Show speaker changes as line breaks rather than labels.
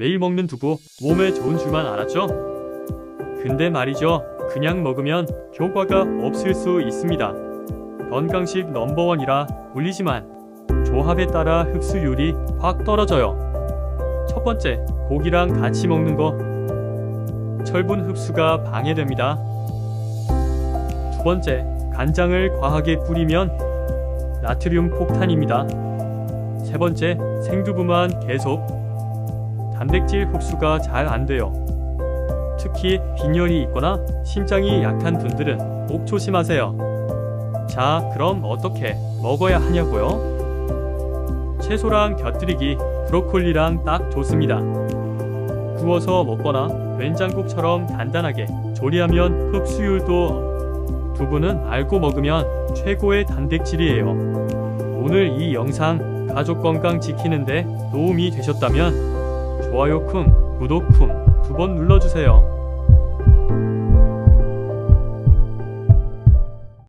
매일 먹는 두부 몸에 좋은 줄만 알았죠? 근데 말이죠. 그냥 먹으면 효과가 없을 수 있습니다. 건강식 넘버원이라 불리지만 조합에 따라 흡수율이 확 떨어져요. 첫 번째, 고기랑 같이 먹는 거. 철분 흡수가 방해됩니다. 두 번째, 간장을 과하게 뿌리면 나트륨 폭탄입니다. 세 번째, 생두부만 계속 단백질 흡수가 잘 안 돼요. 특히 빈혈이 있거나 심장이 약한 분들은 꼭 조심하세요. 자, 그럼 어떻게 먹어야 하냐고요? 채소랑 곁들이기, 브로콜리랑 딱 좋습니다. 구워서 먹거나 된장국처럼 간단하게 조리하면 흡수율도 두부는 알고 먹으면 최고의 단백질이에요. 오늘 이 영상 가족 건강 지키는데 도움이 되셨다면 좋아요 쿵, 구독 쿵두번 눌러주세요.